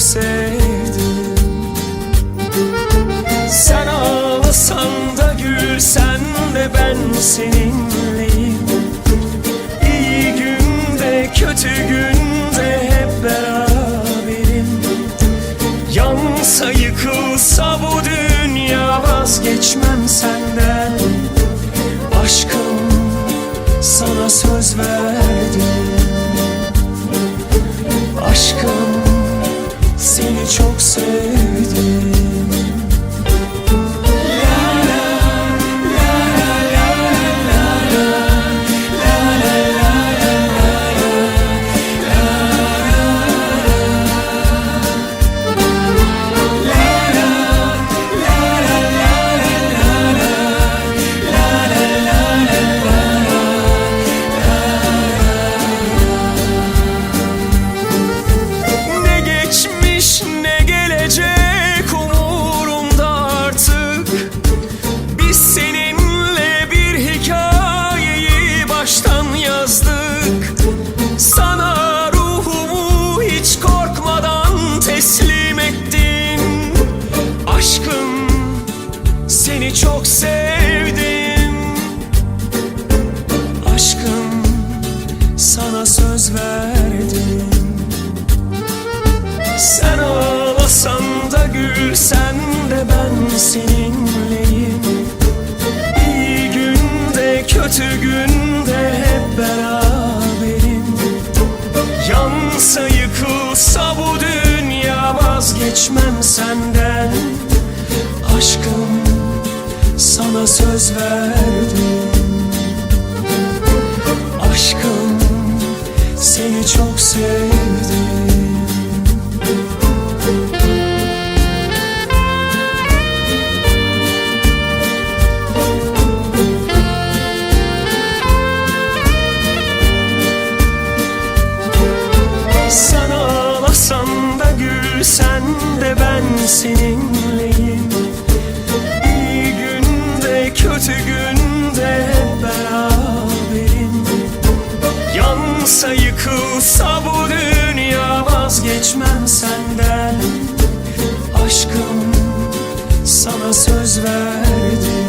sevdim. Sen ağlasan da gülsen de ben seninleyim. İyi günde kötü günde hep beraber seni çok sevdim seni çok sevdim. Aşkım sana söz verdim. Sen ağlasan da gülsen de ben seninleyim. İyi günde kötü günde hep beraberim. Yansa yıkılsa bu dünya vazgeçmem senden. Aşkım sana söz verdim. Aşkım seni çok sevdim. Sen ağlasan da gülsen de Yansa yıkılsa bu dünya vazgeçmem senden. Aşkım sana söz verdim